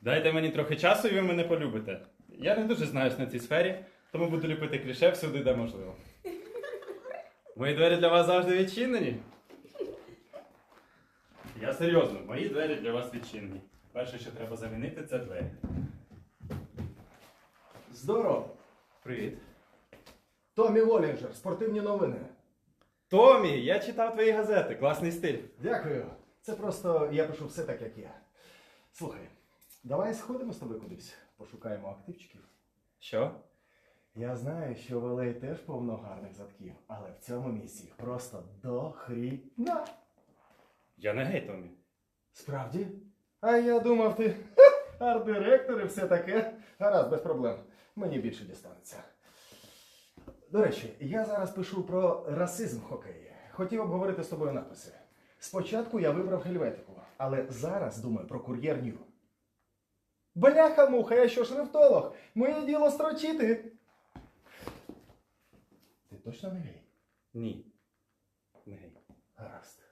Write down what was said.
Дайте мені трохи часу, і ви мене полюбите. Я не дуже знаюсь на цій сфері, тому буду ліпити кліше всюди, де можливо. Мої двері для вас завжди відчинені. Я серйозно, мої двері для вас відчинені. Перше, що треба замінити, це двері. Здорово. Привіт. Томі Волінджер, спортивні новини. Томі, я читав твої газети, класний стиль. Дякую. Це просто я пишу все так, як є. Слухай, давай сходимо з тобою кудись, пошукаємо активчиків. Що? Я знаю, що в LA теж повно гарних задків, але в цьому місці їх просто до хріна. Я не гей, Томі. Справді? А я думав, ти арт-директор і все таке. Гаразд, без проблем. Мені більше дістанеться. До речі, я зараз пишу про расизм в хокеї. Хотів обговорити з тобою написи. Спочатку я вибрав Хельветику, але зараз думаю про кур'єр Нью. Бляха муха, я що шрифтолог? Моє діло строчити. Ти точно не гей? Ні. Не гей. Гаразд.